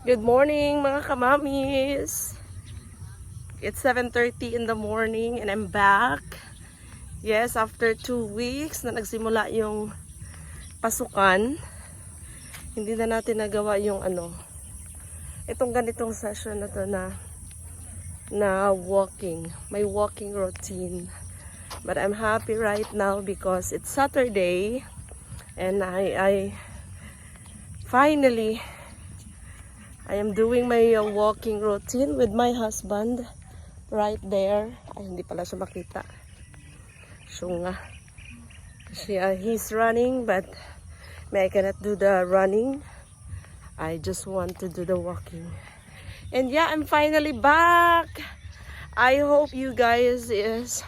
Good morning mga kamamis! It's 7.30 in the morning and I'm back. Yes, after two weeks na nagsimula yung pasukan, hindi na natin nagawa yung ano, itong ganitong session na to na na walking, my walking routine. But I'm happy right now because it's Saturday and I, I finally I am doing my uh, walking routine with my husband right there. Ay, hindi pala siya makita. Syunga. Kasi uh, he's running but may I cannot do the running. I just want to do the walking. And yeah, I'm finally back. I hope you guys is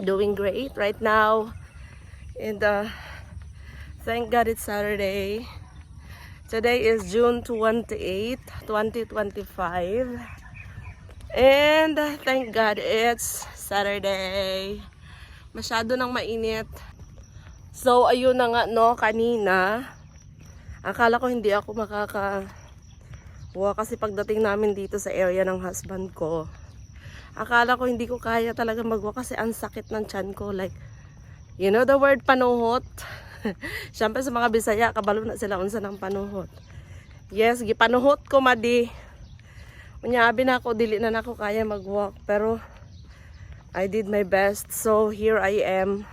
doing great right now. And uh, thank God it's Saturday. Today is June 28, 2025. And thank God it's Saturday. Masyado nang mainit. So, ayun na nga, no, kanina. Akala ko hindi ako makaka... Buwa kasi pagdating namin dito sa area ng husband ko, akala ko hindi ko kaya talaga magwa kasi ang sakit ng tiyan ko. Like, you know the word panuhot? Siyempre sa mga Bisaya, kabalo na sila unsa ng panuhot. Yes, gipanuhot ko madi. Unyabi na ako, dili na nako kaya mag-walk. Pero, I did my best. So, here I am.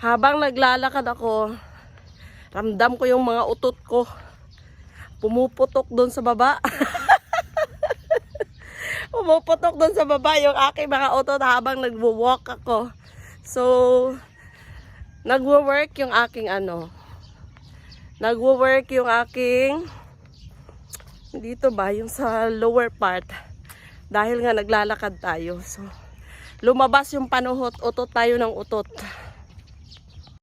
Habang naglalakad ako, ramdam ko yung mga utot ko. Pumuputok doon sa baba. Pumuputok doon sa baba yung aking mga utot habang nagwo-walk ako. So, nagwo-work yung aking ano. Nagwo-work yung aking dito ba yung sa lower part dahil nga naglalakad tayo. So, lumabas yung panuhot, utot tayo ng utot.